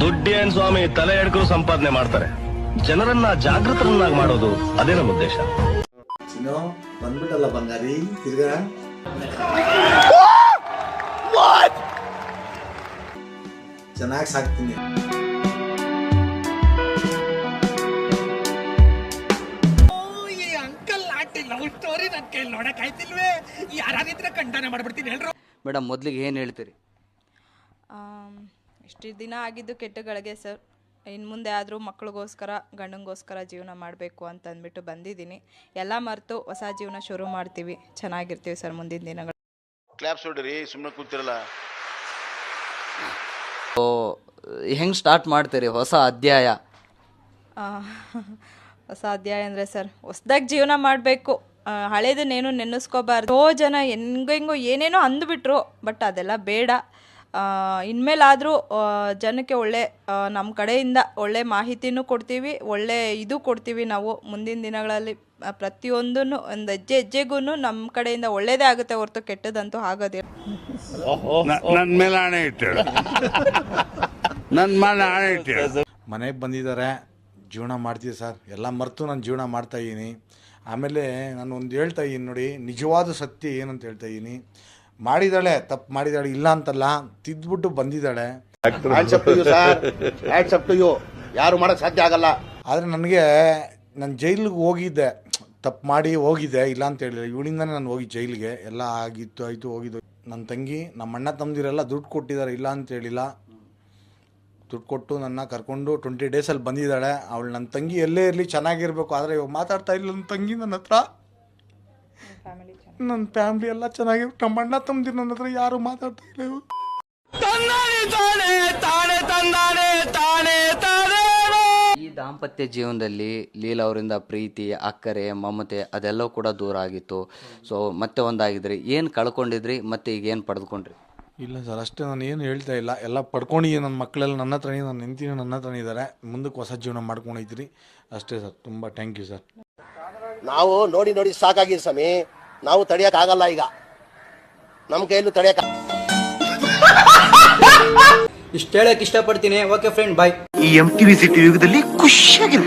ದುಡ್ಡೇನ್ ಸ್ವಾಮಿ ತಲೆ ಎಡ್ಕರು ಸಂಪಾದನೆ ಮಾಡ್ತಾರೆ. ಜನರನ್ನ ಜಾಗೃತರನ್ನಾಗಿ ಮಾಡೋದು ಅದೇ ನಮ್ಮ ಉದ್ದೇಶ ಬಂದ್ಬಿಟ್ಟಲ್ಲ ಬಂಗಾರಿ ತಿರ್ಗಾ. ಚೆನ್ನಾಗಿ ಸಾಕ್ತೀನಿ. ಮೇಡಮ್ ಮೊದಲಿಗೆ ಏನು ಹೇಳ್ತೀರಿ? ಇಷ್ಟು ದಿನ ಆಗಿದ್ದು ಕೆಟ್ಟಗಳಿಗೆ ಸರ್ ಇನ್ನು ಮುಂದೆ ಆದರೂ ಮಕ್ಳಿಗೋಸ್ಕರ ಗಂಡಂಗೋಸ್ಕರ ಜೀವನ ಮಾಡಬೇಕು ಅಂತ ಅಂದ್ಬಿಟ್ಟು ಬಂದಿದ್ದೀನಿ. ಎಲ್ಲ ಮರೆತು ಹೊಸ ಜೀವನ ಶುರು ಮಾಡ್ತೀವಿ. ಚೆನ್ನಾಗಿರ್ತೀವಿ ಸರ್ ಮುಂದಿನ ದಿನಗಳು. ಕ್ಲಾಪ್ಸ್ ಹೊಡ್ರಿ ಸುಮ್ಮನೆ ಕೂತಿರಲ್ಲ. ಸೊ ಹೆಂಗೆ ಸ್ಟಾರ್ಟ್ ಮಾಡ್ತೀರಿ ಹೊಸ ಅಧ್ಯಾಯ? ಆ, ಹೊಸ ಅಧ್ಯಾಯ ಅಂದರೆ ಸರ್ ಹೊಸ್ದಾಗಿ ಜೀವನ ಮಾಡಬೇಕು. ಹಳೇದನ್ನೇನು ನೆನೆಸ್ಕೋಬಾರ್ದು. ಎಷ್ಟೋ ಜನ ಹೆಂಗೆಂಗೋ ಏನೇನೋ ಅಂದ್ಬಿಟ್ರು ಬಟ್ ಅದೆಲ್ಲ ಬೇಡ. ಇನ್ಮೇಲಾದರೂ ಜನಕ್ಕೆ ಒಳ್ಳೆ ನಮ್ಮ ಕಡೆಯಿಂದ ಒಳ್ಳೆ ಮಾಹಿತಿನೂ ಕೊಡ್ತೀವಿ ಒಳ್ಳೆ ಇದು ಕೊಡ್ತೀವಿ ನಾವು ಮುಂದಿನ ದಿನಗಳಲ್ಲಿ. ಪ್ರತಿಯೊಂದೂ ಪ್ರತಿಯೊಂದನ್ನು ಒಂದು ಹೆಜ್ಜೆ ಹೆಜ್ಜೆಗೂ ನಮ್ಮ ಕಡೆಯಿಂದ ಒಳ್ಳೇದೇ ಆಗುತ್ತೆ ಹೊರತು ಕೆಟ್ಟದಂತೂ ಆಗೋದಿಲ್ಲ. ನನ್ನ ಮೇಲೆ ಆಣೆ ಇಟ್ಟು ನನ್ನ ಮೇಲೆ ಆಣೆ ಇಟ್ಟು ಮನೆಗೆ ಬಂದಿದ್ದಾರೆ ಜೀವನ ಮಾಡ್ತೀವಿ ಸರ್. ಎಲ್ಲ ಮರೆತು ನಾನು ಜೀವನ ಮಾಡ್ತಾ ಇದ್ದೀನಿ. ಆಮೇಲೆ ನಾನು ಒಂದು ಹೇಳ್ತಾ ಇದ್ದೀನಿ ನೋಡಿ ನಿಜವಾದ ಸತ್ಯ ಏನಂತ ಹೇಳ್ತಾ ಇದ್ದೀನಿ. ಮಾಡಿದಾಳೆ ತಪ್ಪು ಮಾಡಿದಾಳೆ ಇಲ್ಲ ಅಂತಲ್ಲ ತಿದ್ಬಿಟ್ಟು ಬಂದಿದ್ದಾಳೆ ಯಾರು ಮಾಡಕ್ ಸಾಧ್ಯ ಆಗಲ್ಲ. ಆದರೆ ನನಗೆ ನಾನು ಜೈಲಿಗೆ ಹೋಗಿದ್ದೆ. ತಪ್ಪು ಮಾಡಿ ಹೋಗಿದ್ದೆ ಇಲ್ಲ ಅಂತ ಹೇಳಿಲ್ಲ. ಇವಳಿಂದನೇ ನಾನು ಹೋಗಿ ಜೈಲಿಗೆ. ಎಲ್ಲ ಆಗಿತ್ತು ಆಯಿತು ಹೋಗಿದ್ದು. ನನ್ನ ತಂಗಿ ನಮ್ಮ ಅಣ್ಣ ತಮ್ಮದಿರೆಲ್ಲ ದುಡ್ಡು ಕೊಟ್ಟಿದ್ದಾರೆ ಇಲ್ಲ ಅಂತ ಹೇಳಿಲ್ಲ. ದುಡ್ಡು ಕೊಟ್ಟು ನನ್ನ ಕರ್ಕೊಂಡು ಟ್ವೆಂಟಿ ಡೇಸಲ್ಲಿ ಬಂದಿದ್ದಾಳೆ. ಅವಳು ನನ್ನ ತಂಗಿ ಎಲ್ಲೇ ಇರಲಿ ಚೆನ್ನಾಗಿರ್ಬೇಕು. ಆದರೆ ಇವಾಗ ಮಾತಾಡ್ತಾ ಇಲ್ಲ ನನ್ನ ತಂಗಿ ನನ್ನ ಹತ್ರ. ನನ್ನ ಫ್ಯಾಮಿಲಿ ಎಲ್ಲ ಚೆನ್ನಾಗಿ ನಮ್ಮ ಅಣ್ಣ ತಮ್ಮದಿರು ನನ್ನ ಹತ್ರ ಯಾರು ಮಾತಾಡ್ತಾ ಇಲ್ಲ. ಈ ದಾಂಪತ್ಯ ಜೀವನದಲ್ಲಿ ಲೀಲಾ ಅವರಿಂದ ಪ್ರೀತಿ ಅಕ್ಕರೆ ಮಮತೆ ಅದೆಲ್ಲವೂ ಕೂಡ ದೂರ ಆಗಿತ್ತು. ಸೊ ಮತ್ತೆ ಒಂದಾಗಿದ್ರಿ. ಏನು ಕಳ್ಕೊಂಡಿದ್ರಿ? ಮತ್ತೆ ಈಗ ಏನು ಪಡೆದುಕೊಂಡ್ರಿ? ಇಲ್ಲ ಸರ್ ಅಷ್ಟೇ ನಾನು ಏನು ಹೇಳ್ತಾ ಇಲ್ಲ. ಎಲ್ಲ ಪಡ್ಕೊಂಡಿದ್ದೀನಿ ನನ್ನ ಮಕ್ಕಳೆಲ್ಲ ನನ್ನ ಹತ್ರನೇ ನನ್ನ ಹೆಂಡತಿನೂ ನನ್ನ ಹತ್ರನೇ ಇದ್ದಾರೆ. ಮುಂದಕ್ಕೆ ಹೊಸ ಜೀವನ ಮಾಡ್ಕೊಂಡಿದ್ರಿ ಅಷ್ಟೇ ಸರ್ ತುಂಬ ಥ್ಯಾಂಕ್ ಯು ಸರ್. ನಾವು ನೋಡಿ ನೋಡಿ ಸಾಕಾಗಿದೆ ಸ್ವಾಮಿ. ನಾವು ತಡಿಯಕ್ ಆಗಲ್ಲ ಈಗ. ನಮ್ಮ ಕೈಯಲ್ಲೂ ತಡಿಯಕ್ ಇಷ್ಟು ಹೇಳಕ್ ಇಷ್ಟಪಡ್ತೀನಿ. ಓಕೆ ಫ್ರೆಂಡ್ ಬಾಯ್ ಈ ಎಂ ಟಿವಿ ಸಿಟಿ ಯುಗದಲ್ಲಿ ಖುಷಿಯಾಗಿರು